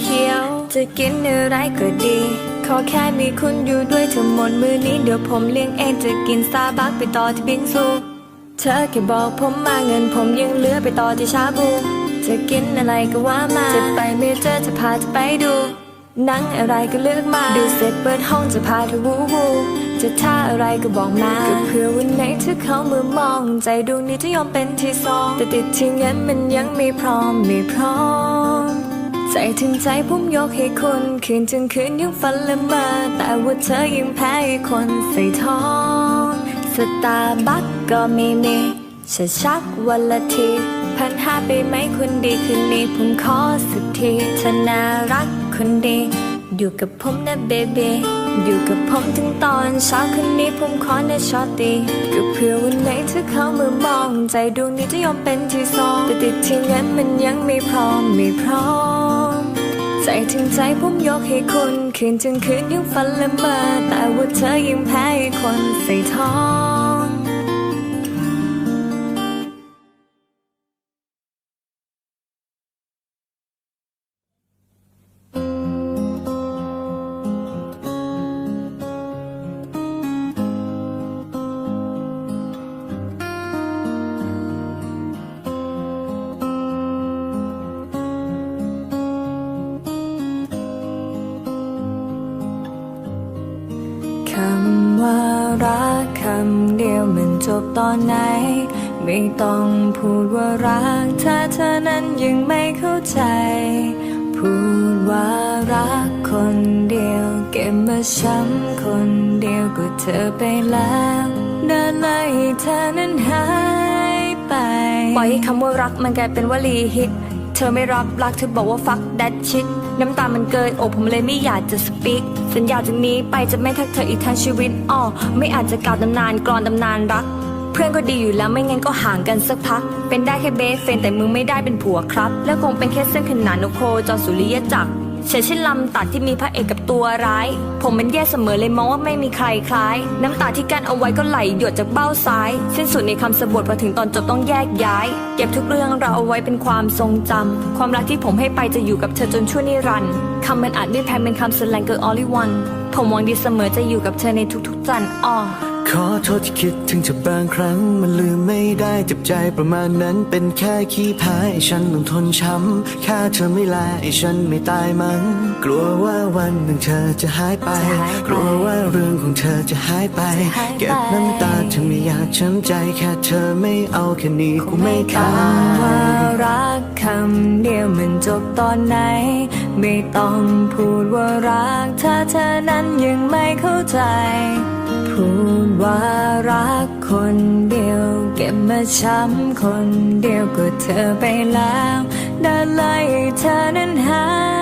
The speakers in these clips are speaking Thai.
เขียว จะกินอะไรก็ดี ขอแค่มีคุณอยู่ด้วยเธอหมดมือนี้เดี๋ยวผมเลี้ยงเองจะกินซาบักไปต่อที่บิงซูเธอแค่บอกผมมาเงินผมยังเหลือไปต่อที่ชาบู จะกินอะไรก็ว่ามาจะไปเมเจอร์จะพาเธอไปดูหนังอะไรก็เลือกมา ดูเสร็จเปิดห้องจะพาเธอวูวูจะท่าอะไรก็บอกมาก็เพื่อวันไหนเธอเข้ามือมอง ใจดวงนี้จะยอมเป็นที่สองแต่ติดที่เงินมันยังไม่พร้อมไม่พร้อม ถึงใจผมยกให้คุณคืนจึงคืนยังฝันละเมอแต่ว่าเธอยังแพ้คนใส่ท้องสตาร์บัคก็ไม่มีฉันชักวันละทีพันห้าไปไหมคนดีคืนนี้ผมขอสักทีเธอน่ารักคนดี อยู่กับผมนะเบบีอยู่กับผมถึงตอนเช้าคืนนี้ผมขอนะชอตตีก็เพื่อวันไหนเธอเข้ามือมอง ใจดวงนี้จะยอมเป็นที่สองแต่ติดที่งั้นมันยังไม่พร้อมไม่พร้อม ใจถึงใจผมยกให้คุณคืนจึงคืนยังฝันละเมอแต่ว่าเธอยังแพ้คนใส่ท้อง บตอนไหน ไม่ต้องพูดว่ารัก ถ้าเธอนั้นยังไม่เข้าใจ พูดว่ารักคนเดียว เก็บมาช้ำคนเดียวก็เธอไปแล้วเดินเลยเธอนั้นหายไปปล่อยให้คำว่ารักมันกลายเป็นวลีฮิต เธอไม่รับรักเธอบอกว่า fuck that shit น้ำตามันเกินอกผมเลยไม่อยากจะ speak สัญญาจากนี้ไปจะไม่ทักเธออีกทั้งชีวิตอ้อไม่อาจจะกล่าวตำนานกรอนตำนานรัก เพื่อนก็ดีอยู่แล้วไม่งั้นก็ห่างกันสักพัก เป็นได้แค่เบสเฟนแต่มึงไม่ได้เป็นผัวครับ แล้วคงเป็นแค่เส้นขนานนโคจรสุริยจักรเฉยเช่นลำตัดที่มีพระเอกกับตัวร้าย ผมมันแย่เสมอเลยมองว่าไม่มีใครคล้าย น้ำตาที่กั้นเอาไว้ก็ไหลหยดจากเบ้าซ้าย สิ้นสุดในคำสบทพอถึงตอนจบต้องแยกย้าย เก็บทุกเรื่องเราเอาไว้เป็นความทรงจำ ความรักที่ผมให้ไปจะอยู่กับเธอจนชั่วนิรันดร์คำมันอาจไม่แพงเป็นคำสแลงเกิน only one ผมหวังดีเสมอจะอยู่กับเธอในทุกๆจันทร์อ้อ ขอโทษที่คิดถึงเธอบางครั้ง มันลืมไม่ได้เจ็บใจประมาณนั้นเป็นแค่ขี้พายฉันต้องทนช้ำแค่เธอไม่ลาไอ้ฉันไม่ตายมั้ง กลัวว่าวันหนึ่งเธอจะหายไปจะหายไปกลัวว่าเรื่องของเธอจะหายไปจะหายไป เก็บน้ำตาเธอไม่อยากช้ำใจแค่เธอไม่เอาแค่นี้กูไม่ตาคำว่ายรักคำเดียวมันจบตอนไหน ไม่ต้องพูดว่ารัก ถ้าเธอนั้นยังไม่เข้าใจพูด ว่ารักคนเดียว เก็บมาช้ำคนเดียวก็เธอไปแล้วเดินเลยเธอนั้นหาย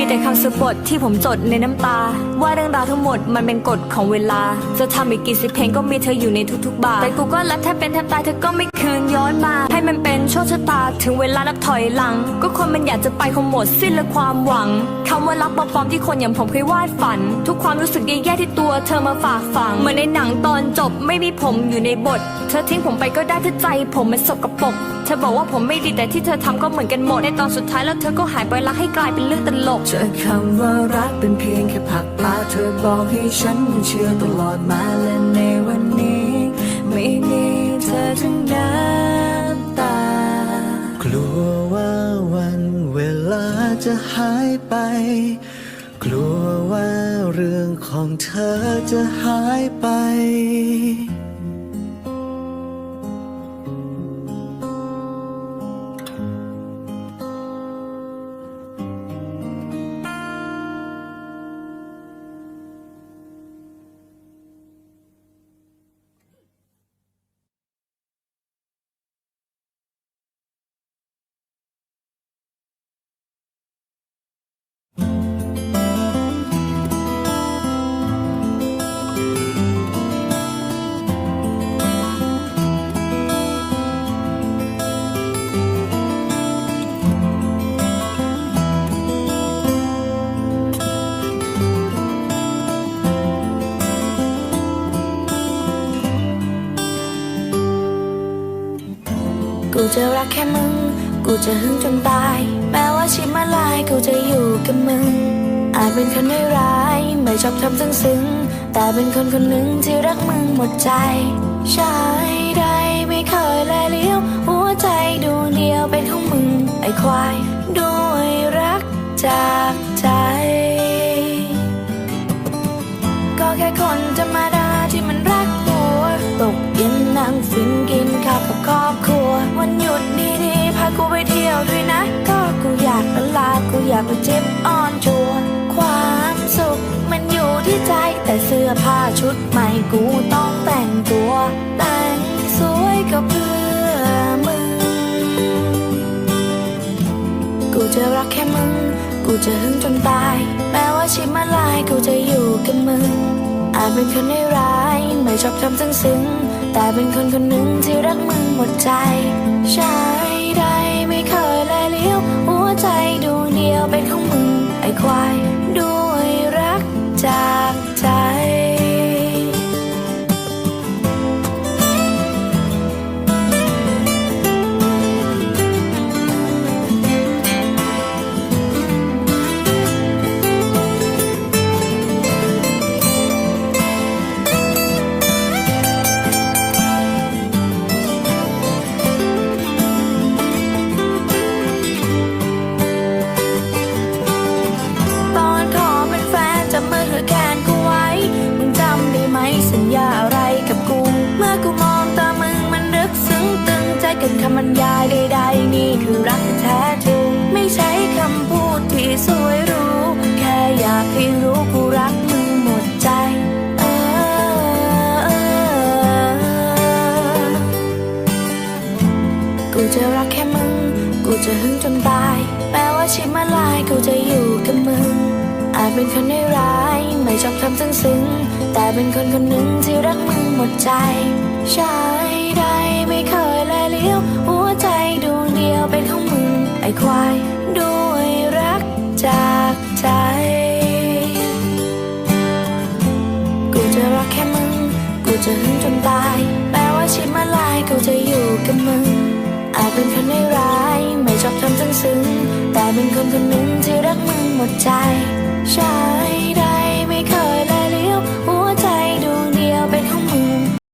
มีแต่คำสะบทที่ผมจดในน้ำตา ว่าเรื่องราวทั้งหมดมันเป็นกฎของเวลา จะทำอีกกี่สิบเพลงก็มีเธออยู่ในทุกๆบาทแต่กูก็รับแทบเป็นแทบตายเธอก็ไม่คืนย้อนมา ให้มันเป็นโชคชะตาถึงเวลานับถอยหลัง ก็คนมันอยากจะไปคงหมดสิ้นและความหวังคำว่ารักปลอมๆที่คนอย่างผมเคยวาดฝัน ทุกความรู้สึกแย่ๆที่ตัวเธอมาฝากฝังเหมือนในหนังตอนจบไม่มีผมอยู่ในบท เธอทิ้งผมไปก็ได้ถ้าใจ ผมมันสกปรก เธอบอกว่าผมไม่ดีแต่ที่เธอทำก็เหมือนกันหมด ในตอนสุดท้ายแล้วเธอก็หายไปรักให้กลายเป็นเรื่องตลก เจอคำว่ารักเป็นเพียงแค่ผักปลาเธอบอกให้ฉันเชื่อตลอดมาและในวันนี้ ไม่มีเธอทั้งน้ำตา กลัวว่าวันเวลาจะหายไป กลัวว่าเรื่องของเธอจะหายไป จะรักแค่มึง กูจะหึงจนตาย แม้ว่าชีวิตมาลายกูจะอยู่กับมึง อาจเป็นคนไม่ร้าย ไม่ชอบทำซึ้งซึ้งแต่เป็นคนคนหนึ่งที่รักมึงหมดใจชายใดไม่เคยแลเลี้ยว หัวใจดวงเดียวเป็นของมึง ไอ้ควาย ด้วยรักจากใจ ก็แค่คนธรรมดาที่มันรักตัว ตกเย็นนั่งฟินกินข้าวกับครอบค วันหยุดดีๆพากูไปเที่ยวด้วยนะ ก็กูอยากละลา กูอยากไปเจ็บอ่อนชัวความสุขมันอยู่ที่ใจแต่เสื้อผ้าชุดใหม่กูต้องแต่งตัว แต่งสวยก็เพื่อมึง กูจะรักแค่มึง กูจะหึงจนตาย แม้ว่าชีวิตมาลายกูจะอยู่กับมึงอาจเป็นคนไม่ร้าย ไม่ชอบทำซึ้งซึ้งๆ แต่เป็นคนคนหนึ่งที่รักมึงหมดใจชายใดไม่เคยแลเลี้ยว หัวใจดวงเดียวเป็นของมึงไอ้ควาย กันคำบรรยายใดๆนี่คือรักแท้จริงไม่ใช่คำพูดที่สวยรู้ แค่อยากให้รู้กูรักมึงหมดใจกูจะรักแค่มึง กูจะหึงจนตาย แม้ว่าชีวิตมาลายกูจะอยู่กับมึง อาจเป็นคนไม่ร้าย ไม่ชอบทำซึ้งๆแต่เป็นคนคนหนึ่งที่รักมึงหมดใจชายใด อ้ควายด้วยรักจากใจ กูจะรักแค่มึง กูจะหึงจนตาย แม้ว่าชีวิตมาลายกูจะอยู่กับมึง อาจเป็นคนไม่ร้าย ไม่ชอบทำซึ้งซึ้ง แต่เป็นคนคนหนึ่งที่รักมึงหมดใจ ใช่